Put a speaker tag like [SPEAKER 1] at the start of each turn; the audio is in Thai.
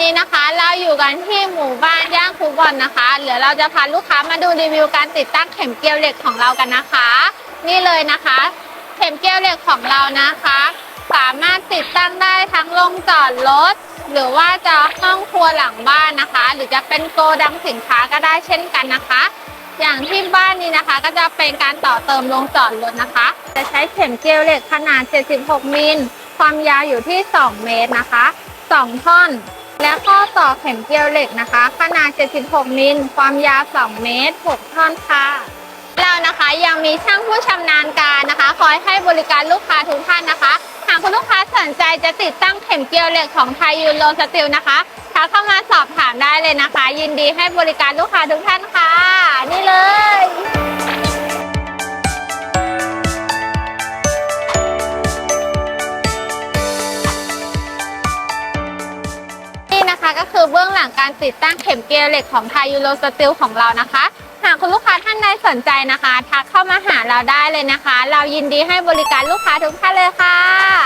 [SPEAKER 1] นี้นะคะ เราอยู่กันที่หมู่บ้านย่างคูบอลนะคะเดี๋ยวเราจะพาลูกค้ามาดูรีวิวการติดตั้งเข็มเกลียวเหล็กของเรากันนะคะ นี่เลยนะคะ เข็มเกลียวเหล็กของเรานะคะ สามารถติดตั้งได้ทั้งโรงจอดรถหรือว่าจะห้องครัวหลังบ้านนะคะ หรือจะเป็นโกดังสินค้าก็ได้เช่นกันนะคะ อย่างที่บ้านนี้นะคะก็จะเป็นการต่อเติมโรงจอดรถนะคะ จะใช้เข็มเกลียวเหล็กขนาด 76 มิล ความยาวอยู่ที่ 2 เมตรนะคะ 2 ท่อน และข้อต่อเข็มเกลียวเหล็กนะคะ ขนาด 76 มิล ความยาว 2 เมตร 6 ท่อนค่ะ เรานะคะยังมีช่างผู้ชำนาญการนะคะ คอยให้บริการลูกค้าทุกท่านนะคะ หากคุณลูกค้าสนใจจะติดตั้งเข็มเกลียวเหล็กของไทยยูโรสติลนะคะทักเข้ามาสอบถามได้เลยนะคะ ยินดีให้บริการลูกค้าทุกท่านค่ะ ก็คือเบื้องหลังการติดตั้งเข็มเกลียวเหล็กของไทยยูโรสติลของเรานะคะ หากคุณลูกค้าท่านใดสนใจนะคะ ทักเข้ามาหาเราได้เลยนะคะ เรายินดีให้บริการลูกค้าทุกท่านเลยค่ะ